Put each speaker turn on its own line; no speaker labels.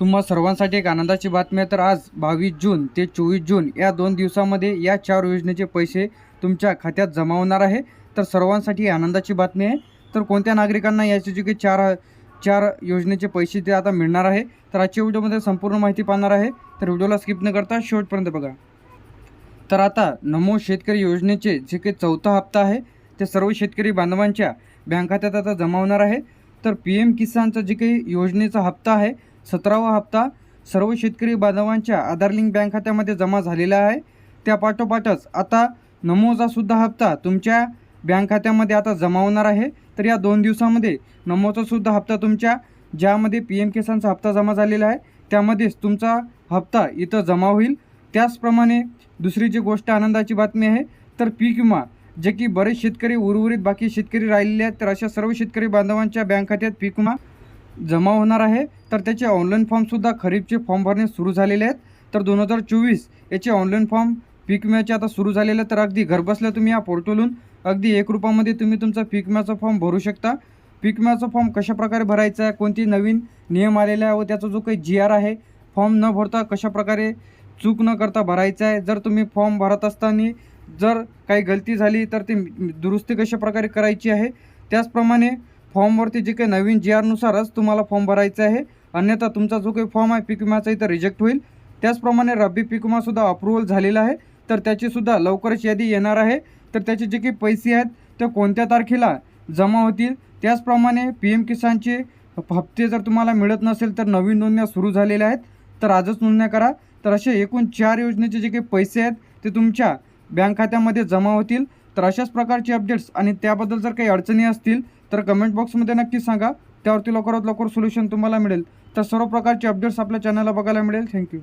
तुम्हा सर्वांसाठी एक आनंदाची बातमी आहे. तर आज बावीस जून ते चोवीस जून या दोन दिवसामध्ये या चार योजनेचे पैसे तुमच्या खात्यात जमा होणार आहे. तर सर्वांसाठी आनंदाची बातमी आहे. तर कोणत्या नागरिकांना याचे जे काही चार चार योजनेचे पैसे ते आता मिळणार आहे? तर आजच्या व्हिडिओमध्ये संपूर्ण माहिती पाहणार आहे. तर व्हिडिओला स्किप न करता शेवटपर्यंत बघा. तर आता नमो शेतकरी योजनेचे जे काही चौथा हप्ता आहे ते सर्व शेतकरी बांधवांच्या बँक खात्यात आता जमा होणार आहे. तर पी एम किसानचा जे काही योजनेचा हप्ता आहे सतरावा हप्ता सर्व शेतकरी बांधवांच्या आधार लिंक बँक खात्यामध्ये जमा झालेला आहे. त्या पाठोपाठच आता नमोचासुद्धा हप्ता तुमच्या बँक खात्यामध्ये आता जमा होणार आहे. तर या दोन दिवसामध्ये नमोचासुद्धा हप्ता तुमच्या ज्यामध्ये पी एम किसानचा हप्ता जमा झालेला आहे त्यामध्येच तुमचा हप्ता इथं जमा होईल. त्याचप्रमाणे दुसरी जी गोष्ट आनंदाची बातमी आहे तर पीक विमा जे की बरेच शेतकरी उर्वरित बाकी शेतकरी राहिलेले आहेत तर अशा सर्व शेतकरी बांधवांच्या बँक खात्यात पीक विमा जमा होणार आहे तर त्याचे ऑनलाईन फॉर्मसुद्धा खरीपचे फॉर्म भरणे सुरू झालेले आहेत. तर दोन हजार चोवीस याचे ऑनलाईन फॉर्म पीक विम्याचे आता सुरू झालेले तर अगदी घरबसल्या तुम्ही या पोर्टलहून अगदी एक रुपयामध्ये तुम्ही तुमचा पीक विम्याचा फॉर्म भरू शकता. पीक विम्याचा फॉर्म कशाप्रकारे भरायचा आहे कोणती नवीन नियम आलेला आहे व त्याचा जो काही जी आर आहे फॉर्म न भरता कशाप्रकारे चूक न करता भरायचा आहे. जर तुम्ही फॉर्म भरत असताना जर काही गलती झाली तर ती दुरुस्ती कशा प्रकारे करायची आहे त्याचप्रमाणे फॉर्मवरती जे काही नवीन जी आरनुसारच तुम्हाला फॉर्म भरायचा आहे. अन्यथा तुमचा जो काही फॉर्म आहे पीक विम्याचा इथं रिजेक्ट होईल. त्याचप्रमाणे रब्बी पीक विमासुद्धा अप्रुव्हल झालेला आहे. तर त्याचीसुद्धा लवकरच यादी येणार आहे. तर त्याचे जे काही पैसे आहेत ते कोणत्या तारखेला जमा होतील? त्याचप्रमाणे पी एम किसानचे हप्ते जर तुम्हाला मिळत नसेल तर नवीन नोंदण्या सुरू झालेल्या आहेत. तर आजच नोंदण्या करा. तर असे एकूण चार योजनेचे जे काही पैसे आहेत ते तुमच्या बँक खात्यामध्ये जमा होतील. तर अशाच प्रकारचे अपडेट्स आणि त्याबद्दल जर काही अडचणी असतील तर कमेंट बॉक्समध्ये नक्की सांगा. त्यावरती लवकरात लवकर सोल्युशन तुम्हाला मिळेल. तर सर्व प्रकारचे अपडेट्स आपल्या चॅनलला बघायला मिळेल. थँक्यू